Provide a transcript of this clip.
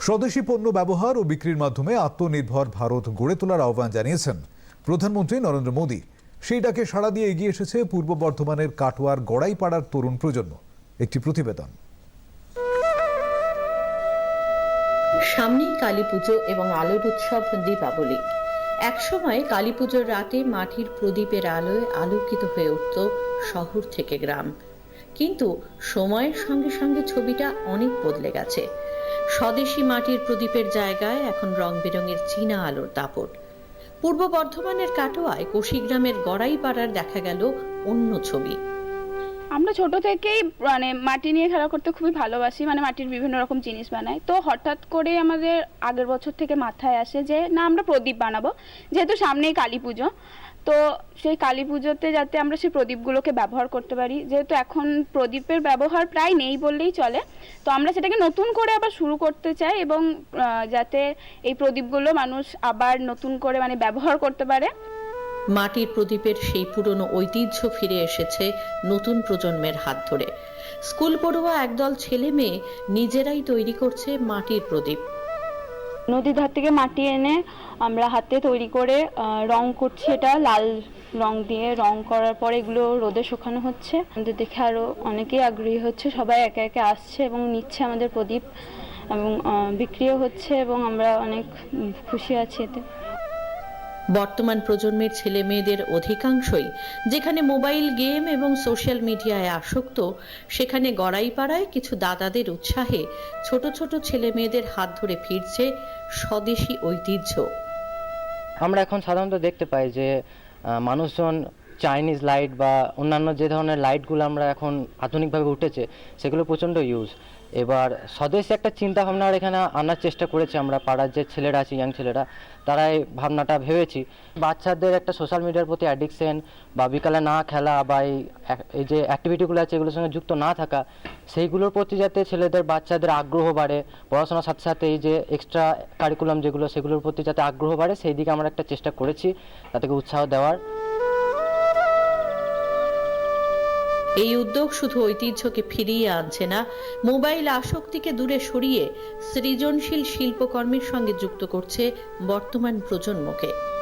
স্বদেশি পণ্য ব্যবহার ও বিক্রির মাধ্যমে আত্মনির্ভর ভারত গড়ে তোলার আহ্বান জানিয়েছেন প্রধানমন্ত্রী নরেন্দ্র মোদী। সেই ডাকে সাড়া দিয়ে এগিয়ে এসেছে পূর্ব বর্ধমানের কাটোয়ার গড়াইপাড়ার তরুণ প্রজন্ম। একটি প্রতিবেদন। সামনেই কালী পুজো এবং আলোর উৎসব, দীপাবলি। একসময় কালী পুজোর রাতে মাটির প্রদীপের আলোয় আলোকিত হয়ে উঠত শহর থেকে গ্রাম। কিন্তু সময়ের সঙ্গে সঙ্গে ছবিটা অনেক বদলে গেছে। স্বদেশি মাটির প্রদীপের জায়গায় এখন রং বেরঙের চীনা আলোর দাপট। পূর্ব বর্ধমানের কাটোয়ায় কোশিগ্রামের গড়াইপাড়ার দেখা গেল অন্য ছবি। আমরা ছোট থেকেই মানে মাটি নিয়ে খেলা করতে খুবই ভালোবাসি মানে মাটির বিভিন্ন রকম জিনিস বানাই। তো হঠাৎ করে আমাদের আগের বছর থেকে মাথায় আসে যে, না, আমরা প্রদীপ বানাবো। যেহেতু সামনেই কালী পুজো, তো সেই কালী পুজোতে যাতে আমরা সেই প্রদীপগুলোকে ব্যবহার করতে পারি। যেহেতু এখন প্রদীপের ব্যবহার প্রায় নেই বললেই চলে, তো আমরা সেটাকে নতুন করে আবার শুরু করতে চাই এবং যাতে এই প্রদীপগুলো মানুষ আবার নতুন করে মানে ব্যবহার করতে পারে। মাটির প্রদীপের সেই পুরনো ঐতিহ্য ফিরে এসেছে নতুন প্রজন্মের হাত ধরে। স্কুল পড়ুয়া একদল ছেলে মেয়ে নিজেরাই তৈরি করছে মাটির প্রদীপ। নদীর ধার থেকে মাটি এনে আমরা হাতে তৈরি করে রং করছি এটা, লাল রং দিয়ে রং করার পরে এগুলো রোদে শুকানো হচ্ছে। আমাদের দেখে আরও অনেকেই আগ্রহী হচ্ছে, সবাই একে একে আসছে এবং নিচ্ছে আমাদের প্রদীপ এবং বিক্রিও হচ্ছে এবং আমরা অনেক খুশি আছি এতে। বর্তমান প্রজন্মের ছেলে মেয়েদের অধিকাংশই যেখানে মোবাইল গেম এবং সোশ্যাল মিডিয়ায় আসক্ত, সেখানে গড়াইপাড়ায় কিছু দাদাদের উৎসাহে ছোট ছোট ছেলে মেয়েদের হাত ধরে ফিরছে স্বদেশি ঐতিহ্য। আমরা এখন সাধারণত দেখতে পাই যে মানুষজন চাইনিজ লাইট বা অন্যান্য যে ধরনের লাইটগুলো আমরা এখন আধুনিকভাবে উঠেছে, সেগুলো প্রচণ্ড ইউজ এবার স্বদেশি একটা চিন্তা ভাবনার এখানে আনার চেষ্টা করেছি আমরা, পাড়ার যে ছেলেরা আছে ইয়াং ছেলেরা, তারা এই ভাবনাটা ভেবেছি। বাচ্চাদের একটা সোশ্যাল মিডিয়ার প্রতি অ্যাডিকশন বা বিকালে না খেলা বা এই এই যে অ্যাক্টিভিটিগুলো আছে, এগুলোর সঙ্গে যুক্ত না থাকা, সেইগুলোর প্রতি যাতে ছেলেদের, বাচ্চাদের আগ্রহ বাড়ে, পড়াশোনার সাথে সাথে এই যে এক্সট্রা কারিকুলাম যেগুলো, সেগুলোর প্রতি যাতে আগ্রহ বাড়ে, সেই দিকে আমরা একটা চেষ্টা করেছি, তাদেরকে উৎসাহ দেওয়ার। এই উদ্যোগ শুধু ঐতিহ্যকে ফিরিয়ে আনছে না, মোবাইল আসক্তিকে দূরে সরিয়ে সৃজনশীল শিল্পকর্মের সঙ্গে যুক্ত করছে বর্তমান প্রজন্মকে।